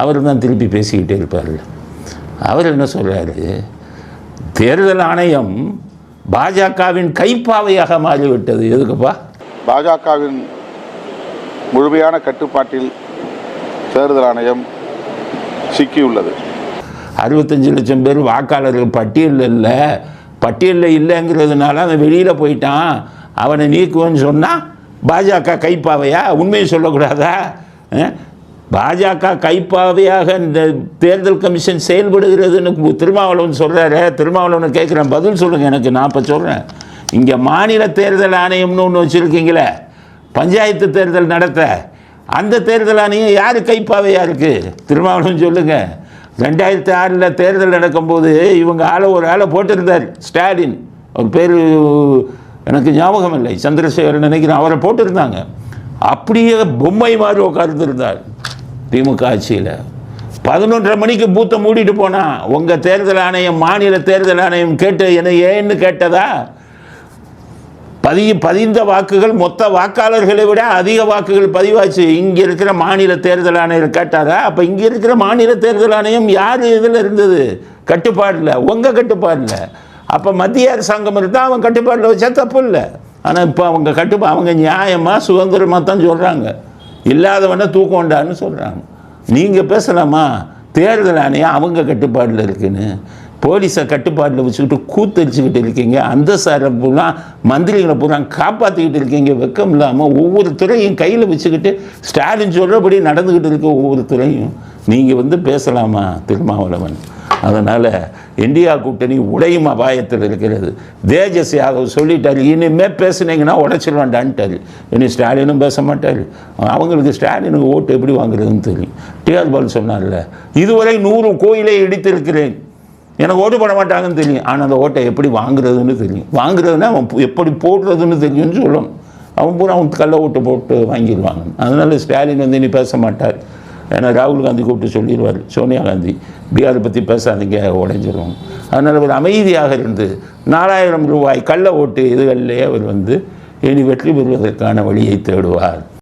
அவர் தான் திருப்பி பேசிக்கிட்டே இருப்பார். அவர் என்ன சொல்றாரு? தேர்தல் ஆணையம் பாஜகவின் கைப்பாவையாக மாறிவிட்டது. எதுக்குப்பா? பாஜகவின் முழுமையான கட்டுப்பாட்டில் தேர்தல் ஆணையம் சிக்கியுள்ளது. அறுபத்தஞ்சு லட்சம் பேர் வாக்காளர்கள் பட்டியலில் இல்லை. பட்டியலில் இல்லைங்கிறதுனால அவன் வெளியில் போயிட்டான். அவனை நீக்குவேன்னு சொன்னால் பாஜக கைப்பாவையா? உண்மையை சொல்லக்கூடாதா? பாஜக கைப்பாவையாக இந்த தேர்தல் கமிஷன் செயல்படுகிறதுன்னு திருமாவளவன் சொல்கிறாரு திருமாவளவனை கேட்குறேன் பதில் சொல்லுங்கள் எனக்கு நான் இப்போ சொல்கிறேன் இங்கே மாநில தேர்தல் ஆணையம்னு ஒன்று வச்சுருக்கீங்களே பஞ்சாயத்து தேர்தல் நடத்த அந்த தேர்தல் ஆணையம் யார் கைப்பாவையாக இருக்குது திருமாவளவன் சொல்லுங்கள் ரெண்டாயிரத்தி ஆறில் தேர்தல் நடக்கும்போது இவங்க ஆளை ஒரு ஆளை போட்டிருந்தார் ஸ்டாலின். அவர் பேர் எனக்கு ஞாபகம் இல்லை. சந்திரசேகரன் நினைக்கிறேன் அவரை போட்டிருந்தாங்க. அப்படியே பொம்மை மாதிரி உட்கார்ந்துருந்தார். திமுக ஆட்சியில். பதினொன்றரை மணிக்கு பூத்தை மூடிட்டு போனால் உங்கள் தேர்தல் ஆணையம் மாநில தேர்தல் ஆணையம் கேட்டு என்ன ஏன்னு கேட்டதா? பதி பதிந்த வாக்குகள் மொத்த வாக்காளர்களை விட அதிக வாக்குகள் பதிவாச்சு. இங்கே இருக்கிற மாநில தேர்தல் ஆணையர் கேட்டாரா? அப்போ இங்கே இருக்கிற மாநில தேர்தல் ஆணையம் யார் இதில் இருந்தது? கட்டுப்பாடில். உங்கள் கட்டுப்பாடில். அப்போ மத்திய அரசாங்கம் இருந்தால் அவன் கட்டுப்பாடில் வச்சா தப்பு இல்லை. ஆனால் இப்போ அவங்க கட்டுப்பா அவங்க நியாயமாக சுதந்திரமாக தான் சொல்கிறாங்க இல்லாதவனை தூக்கண்டான்னு சொல்கிறாங்க நீங்கள் பேசலாமா? தேர்தல் ஆணையம் அவங்க கட்டுப்பாடில் இருக்குன்னு. போலீஸை கட்டுப்பாட்டில் வச்சுக்கிட்டு கூத்தடிச்சுக்கிட்டு இருக்கீங்க. அந்த சாரை பூரா மந்திரிகளை பூரா காப்பாற்றிக்கிட்டு இருக்கீங்க. வெக்கம் இல்லாமல் ஒவ்வொரு துறையும் கையில் வச்சுக்கிட்டு ஸ்டாலின் சொல்கிறபடி நடந்துக்கிட்டு இருக்க ஒவ்வொரு துறையும். நீங்கள் வந்து பேசலாமா திருமாவளவன்? அதனால் இந்தியா கூட்டணி உடையும் அபாயத்தில் இருக்கிறது. தேஜஸ் யாதவ் சொல்லிட்டாரு இனிமேல் பேசுனீங்கன்னா உடைச்சிருவான்டான்ட்டாரு இனி ஸ்டாலினும் பேச மாட்டார். அவங்களுக்கு ஸ்டாலினுக்கு ஓட்டு எப்படி வாங்குறதுன்னு தெரியும். டிஆர் பால் சொன்னார்ல இதுவரை நூறு கோயிலை இடித்திருக்கிறேன். எனக்கு ஓட்டு போட மாட்டாங்கன்னு தெரியும். ஆனால் அந்த ஓட்டை எப்படி வாங்குறதுன்னு தெரியும். வாங்குறதுன்னா அவன் எப்படி போடுறதுன்னு தெரியும்னு சொல்லணும் அவன் பூரா அவன் கள்ள ஓட்டு போட்டு வாங்கிடுவாங்க அதனால ஸ்டாலின் வந்து இனி பேச மாட்டார். ஏன்னா ராகுல் காந்தி கூப்பிட்டு சொல்லிடுவார் சோனியா காந்தி பீகாரை பற்றி பேசாதீங்க உடைஞ்சிரும். அதனால் ஒரு அமைதியாக இருந்து நாலாயிரம் ரூபாய் கள்ள ஓட்டு இதுகளிலே அவர் வந்து இனி வெற்றி பெறுவதற்கான வழியை தேடுவார்.